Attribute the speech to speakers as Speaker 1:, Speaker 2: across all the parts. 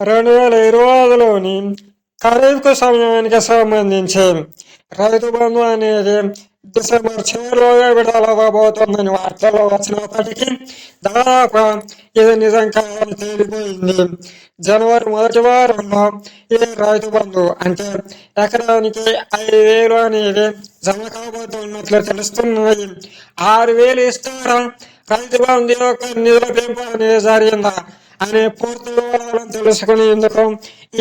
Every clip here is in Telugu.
Speaker 1: రెండు వేల ఇరవై ఐదులోని ఖరీఫ్ సమయానికి సంబంధించి రైతు బంధు అనేది డిసెంబర్ చివరిలోగా విడుదల వార్తల్లో వచ్చినప్పటికీ దాదాపు ఇది నిజం కాదని తేలిపోయింది. జనవరి మొదటి వారంలో ఈ రైతు బంధు అంటే ఎకరానికి ఐదు వేలు అనేది జమ కాబోతున్నట్లు తెలుస్తున్నాయి ఆరు వేలు ఇస్తారా? రైతు బంధు యొక్క నిధుల పెంపు అనేది జరిగిందా? అనే పూర్తి వివరాలను తెలుసుకునేందుకు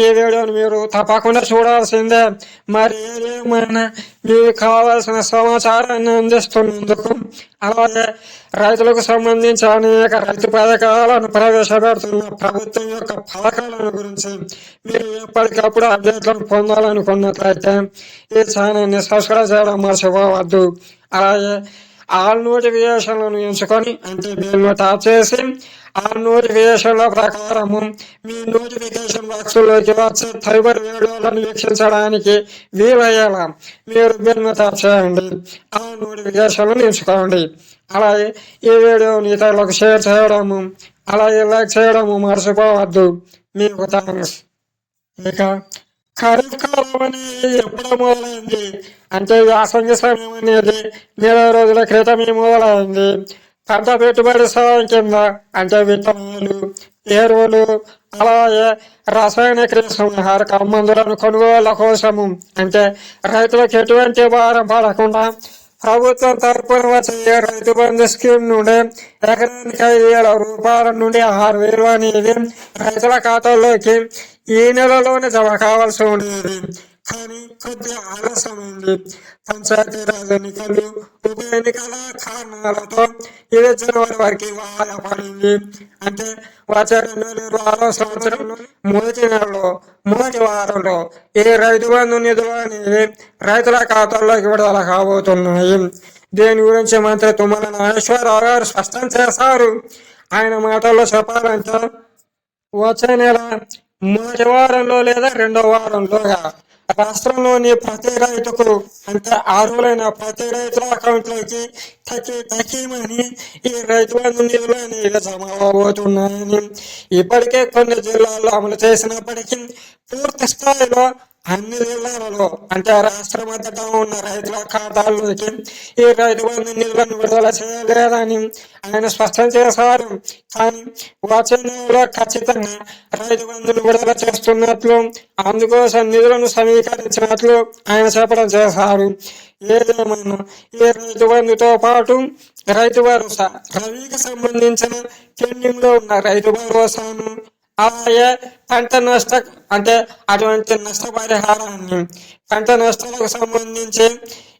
Speaker 1: ఈ వీడియోని మీరు తప్పకుండా చూడాల్సిందే. మరి ఏదేమైనా మీకు కావాల్సిన సమాచారాన్ని అందిస్తున్నందుకు అలాగే రైతులకు సంబంధించి అనేక రైతు పథకాలను ప్రవేశపెడుతున్న ప్రభుత్వం యొక్క పథకాలను గురించి మీరు ఎప్పటికప్పుడు అప్డేట్లను పొందాలనుకున్నట్లయితే ఈ ఛానల్ని సబ్స్క్రైబ్ చేయడం మర్చిపోవద్దు. అలాగే ఆల్ నోటిఫికేషన్లను ఎంచుకొని అంటే బెల్ను టాప్ చేసి ఆ నోటిఫికేషన్ల ప్రకారము మీ నోటిఫికేషన్ బాక్సుల్లోకి వచ్చే ఫైబర్ వీడియోలను వీక్షించడానికి వీలయ్యేలా మీరు బెల్ను చేయండి. ఆ నోటిఫికేషన్లను ఎంచుకోండి. అలాగే ఈ వీడియోని ఇతరులకు షేర్ చేయడము అలాగే లైక్ చేయడము మర్చిపోవద్దు. మీకు థ్యాంక్స్ ఇక ఖరీఫ్ కాలం అనేది ఎప్పుడు మొదలైంది. అంటే యాసంగి సమయం అనేది నెల రోజుల క్రితమే మొదలైంది. పంట పెట్టుబడి సాయం కింద అంటే విత్తనాలు ఎరువులు అలాగే రసాయన క్రియాహారక మందులను కొనుగోళ్ళ కోసము. అంటే రైతులకు ఎటువంటి భారం పడకుండా ప్రభుత్వం తరపున వచ్చే రైతు బంధు స్కీమ్ నుండి ఎకరానికి ఐదు వేల రూపాయల నుండి ఆరు వేలు అనేది రైతుల ఖాతాల్లోకి ఈ నెలలోనే జమ కావాల్సి ఉండేది. కానీ కొద్దిగా ఆలస్యమైంది పంచాయతీరాజ్ ఎన్నికలు ఉప ఎన్నికల కారణాలతో ఇరవై జనవరి వరకు వాయిదా పడింది. అంటే వచ్చే రెండు వేల ఇరవై ఆరో సంవత్సరంలో మొదటి నెలలో మొదటి వారంలో ఈ రైతు బంధు నిధులు అనేవి రైతుల ఖాతాల్లోకి విడుదల కాబోతున్నాయి. దీని గురించి మంత్రి తుమ్మల నాగేశ్వరరావు గారు స్పష్టం చేశారు. ఆయన మాటల్లో చెప్పాలంటే వచ్చే నెల మొదటి వారంలో లేదా రెండో వారంలోగా రాష్ట్రంలోని ప్రతి రైతుకు అంటే అర్హులైన ప్రతి రైతుల అకౌంట్లోకి తగ్గి తగ్గిమని ఈ రైతు బంధు నిధులు అనేవి జమ అవబోతున్నాయని ఇప్పటికే కొన్ని జిల్లాల్లో అమలు చేసినప్పటికీ పూర్తి స్థాయిలో అన్ని జిల్లాలలో అంటే రాష్ట్ర అంతటా ఉన్న రైతుల ఖాతాల్లోకి ఈ రైతు బంధు నిధులను విడుదల చేయలేదని ఆయన స్పష్టం చేశారు. కానీ వచ్చే నెలలో ఖచ్చితంగా రైతు బంధును విడుదల చేస్తున్నట్లు అందుకోసం నిధులను సమీకరించినట్లు ఆయన చెప్పడం చేశారు. ఏదేమైనా ఈ రైతు బంధుతో పాటు రైతు భరోసా రవికి సంబంధించిన పెండింగ్ ఉన్న రైతు భరోసాను అలాగే పంట నష్ట అంటే అటువంటి నష్టపరిహారాన్ని పంట నష్టాలకు సంబంధించి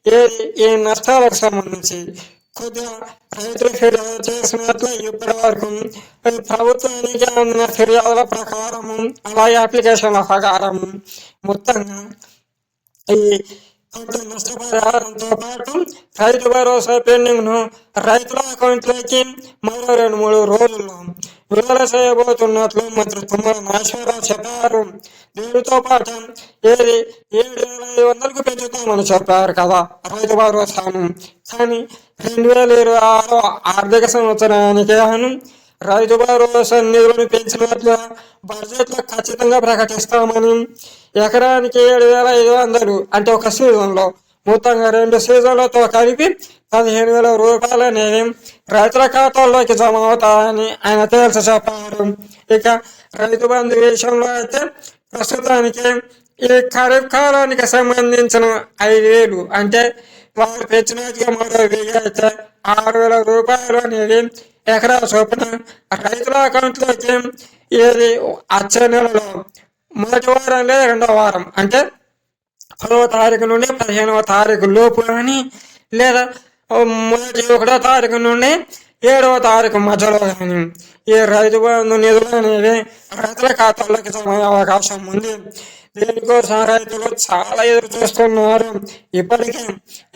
Speaker 1: ఏ ఈ నష్టాలకు సంబంధించి కొద్దిగా రైతులు ఫిర్యాదు చేసినట్లు ఇప్పటి వరకు ప్రభుత్వానికి అందిన ఫిర్యాదుల ప్రకారము అలాగే అప్లికేషన్ల ప్రకారము మొత్తంగా ఈ నష్టపరిహారంతో పాటు రైతు భరోసా పెండింగ్ను రైతుల అకౌంట్లోకి మరో రెండు మూడు రోజుల్లో విడుదల చేయబోతున్నట్లు మంత్రి తుమ్మల నాగేశ్వరరావు చెప్పారు. దీనితో పాటు ఏది ఏడు వేల ఐదు వందలకు పెంచుతామని చెప్పారు కదా రైతు భరోసాను. కానీ రెండు వేల ఇరవై ఆరు ఆర్థిక సంవత్సరానికి గాను రైతు భరోసా నిధులను పెంచినట్లు బడ్జెట్లో ఖచ్చితంగా ప్రకటిస్తామని ఎకరానికి ఏడు వేల ఐదు వందలు అంటే ఒక సీజన్లో మొత్తంగా రెండు సీజన్లతో కలిపి పదిహేను వేల రూపాయలు అనేవి రైతుల ఖాతాల్లోకి జమ అవుతాయని ఆయన తేల్చి చెప్పారు. ఇక రైతు బంధు విషయంలో అయితే ప్రస్తుతానికి ఈ ఖరీఫ్ కాలానికి సంబంధించిన ఐదు వేలు అంటే వారు పెంచినట్టుగా మరో వెయ్యి అయితే ఆరు వేల రూపాయలు అనేది ఎకరా చొప్పున రైతుల అకౌంట్లోకి ఏది? వచ్చే నెలలో మొదటి వారం లేదా రెండో వారం. అంటే పదవ తారీఖు నుండి పదిహేనవ తారీఖు లోపు కానీ లేదా మొదటి ఒకటో తారీఖు నుండి ఏడవ తారీఖు మధ్యలో కానీ ఈ రైతు బంధు నిధులు అనేవి రైతుల ఖాతాల్లోకి జమ అయ్యే అవకాశం ఉంది. దీనికోసం రైతులు చాలా ఎదురు చూస్తున్నారు. ఇప్పటికే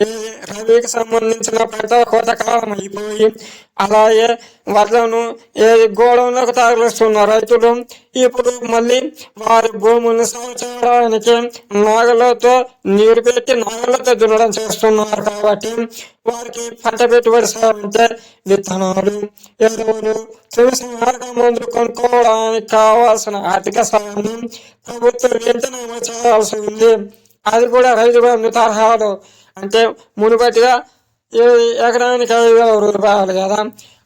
Speaker 1: ఈ రవికి సంబంధించిన పంట కొత్త కాలం అయిపోయి అలాగే వడ్లను ఏ గోడంలోకి తరలిస్తున్న రైతులు ఇప్పుడు మళ్ళీ వారి భూముల్ని సంవత్సరానికి నాగలతో నీరు పెట్టి నాగలతో దున్నడం చేస్తున్నారు కాబట్టి వారికి పంట పెట్టుబడి సాగుంటే విత్తనాలు ఎరువులు తెలిసిన మార్గం మందులు కొనుక్కోవడానికి కావాల్సిన ఆర్థిక సాయం ప్రభుత్వం ఎంత అమలు చేయాల్సి ఉంది అది కూడా రైతు బంధు తరహాలో. అంటే మునుపటిగా ఎకరానికి ఐదు వేల రూపాయలు కదా.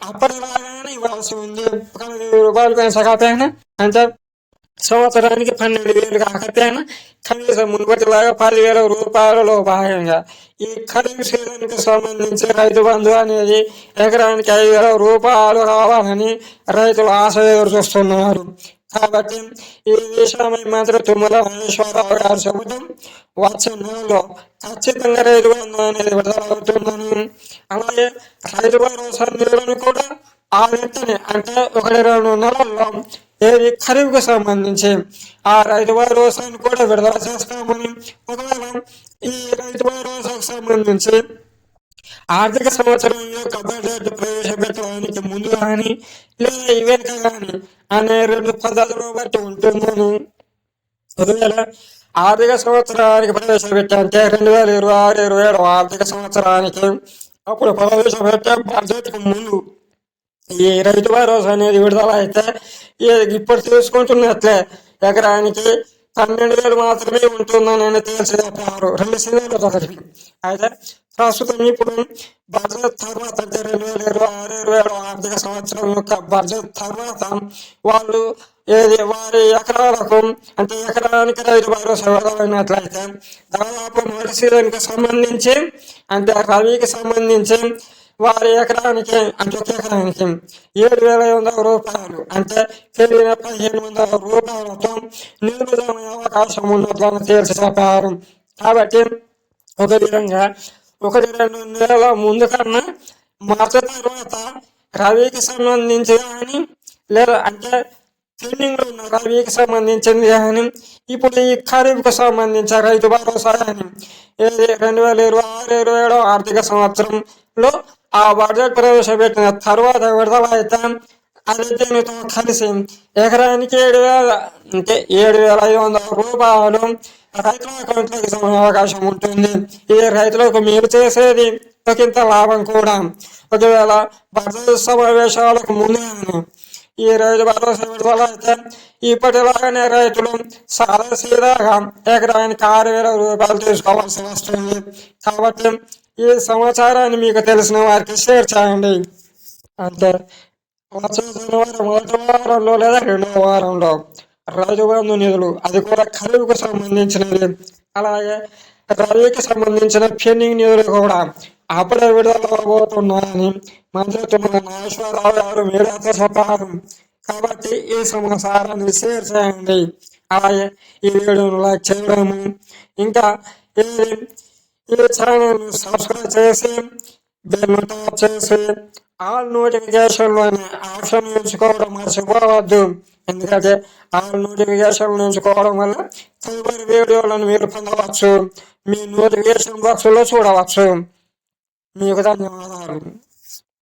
Speaker 1: అప్పటిలాగానే ఇవ్వాల్సి ఉంది పదహైదు రూపాయలు పెంచకపోయినా అంటే సంవత్సరానికి పన్నెండు వేలు కాకపోయినా కనీసం మునుపటిలాగా పదివేల రూపాయలలో భాగంగా. ఈ ఖరీఫ్ సీజన్కి సంబంధించి రైతు బంధు అనేది ఎకరానికి ఐదు వేల రూపాయలు రావాలని రైతులు ఆశ ఎదురు చూస్తున్నారు. కాబట్టి ఈ విషయమై మాత్రం తుమ్మల మహేశ్వరరావు గారు చెబుతూ వచ్చే నెలలో ఖచ్చితంగా రైతు బంధు అనేది విడుదలవుతుందని. అలాగే రైతు భరోసా నిధులను కూడా ఆ వ్యక్తిని అంటే ఒకటి రెండు నెలల్లో ఏది ఖరీఫ్కు సంబంధించి ఆ రైతు భరోసాను కూడా విడుదల చేస్తామని ఒకవేళ ఈ రైతు భరోసాకు సంబంధించి ఆర్థిక సంవత్సరం యొక్క బడ్జెట్ ప్రవేశపెట్టడానికి ముందు కానీ లేదా వెనుక కానీ అనే రెండు పదాలను బట్టి ఉంటుందని. ఒకవేళ ఆర్థిక సంవత్సరానికి ప్రవేశపెట్టంటే రెండు వేల ఇరవై ఆరు ఇరవై ఏడు ఆర్థిక సంవత్సరానికి అప్పుడు ప్రవేశపెట్టే బడ్జెట్కు ముందు ఈ రైతు భరోసా అనేది విడుదల అయితే ఇప్పుడు తీసుకుంటున్నట్లే ఎకరానికి పన్నెండు వేలు మాత్రమే ఉంటుందని తెలిసి చెప్పారు రెండు సినిమాలు ఒకటి. అయితే ప్రస్తుతం ఇప్పుడు బడ్జెట్ తర్వాత రెండు వేల ఇరవై ఆరు ఇరవై ఏడు ఆర్థిక సంవత్సరం యొక్క బడ్జెట్ తర్వాత వాళ్ళు ఏది వారి ఎకరాలకు అంటే ఎకరానికి రైతు భరోసా విడుదలైనట్లయితే దాదాపు మొదటి సీజన్కి సంబంధించి అంటే రవికి సంబంధించి వారి ఎకరానికి అంటే ఒక ఎకరానికి ఏడు వేల ఐదు వందల రూపాయలు అంటే పెరిగిన పదిహేను వందల రూపాయలతో నిలుపుదలయ్యే అవకాశం ఉన్నట్లని తేల్చి చెప్పారు కాబట్టి ఒక విధంగా ఒకటి రెండు నెలల ముందు కన్నా మార్చిన తర్వాత రవికి సంబంధించి కానీ లేదా అంటే ట్రెండింగ్లో ఉన్న రవికి సంబంధించింది కానీ ఇప్పుడు ఈ ఖరీఫ్కు సంబంధించిన రైతు భరోసా కానీ రెండు వేల ఇరవై ఆరు ఇరవై ఏడో ఆర్థిక సంవత్సరంలో ఆ బడ్జెట్ ప్రవేశపెట్టిన తర్వాత విడుదల అయితే అది దీనితో కలిసి ఎకరానికి ఏడు వేల అంటే ఏడు వేల ఐదు వందల రూపాయలు రైతుల అకౌంట్లోకి జమ అవకాశం ఉంటుంది. ఈ రైతులకు మీరు చేసేది ఒకంత లాభం కూడా. ఒకవేళ బడ్జెట్ సమావేశాలకు ముందు ఈ రైతు భరోసా విడుదల అయితే ఇప్పటిలాగానే రైతులు చాలా సీదాగా ఎకరానికి ఆరు వేల రూపాయలు తీసుకోవాల్సి వస్తుంది కాబట్టి ఈ సమాచారాన్ని మీకు తెలిసిన వారికి షేర్ చేయండి. అంటే వచ్చే శనివారం మొదటి వారంలో లేదా రెండవ వారంలో రాజభవన బంధు నిధులు అది కూడా ఖరీఫ్కు సంబంధించినది. అలాగే రవికి సంబంధించిన పెండింగ్ నిధులు కూడా అప్పుడే విడుదల అవబోతున్నాయని మంత్రి తుమ్మల నాగేశ్వరరావు గారు మీడియాతో చెప్పారు. కాబట్టి ఈ సమాచారాన్ని షేర్ చేయండి. అలాగే ఈ వీడియోను లైక్ చేయడము ఇంకా ఈ ఈ ఛానల్ సబ్స్క్రైబ్ చేసి బెల్ టాప్ చేసి ఆల్ నోటిఫికేషన్లు అనే ఆప్షన్ ఎంచుకోవడం మర్చిపోవద్దు. ఎందుకంటే ఆల్ నోటిఫికేషన్లు ఎంచుకోవడం వల్ల తదుపరి వీడియోలను మీరు పొందవచ్చు. మీ నోటిఫికేషన్ బాక్స్లో చూడవచ్చు. మీకు ధన్యవాదాలు.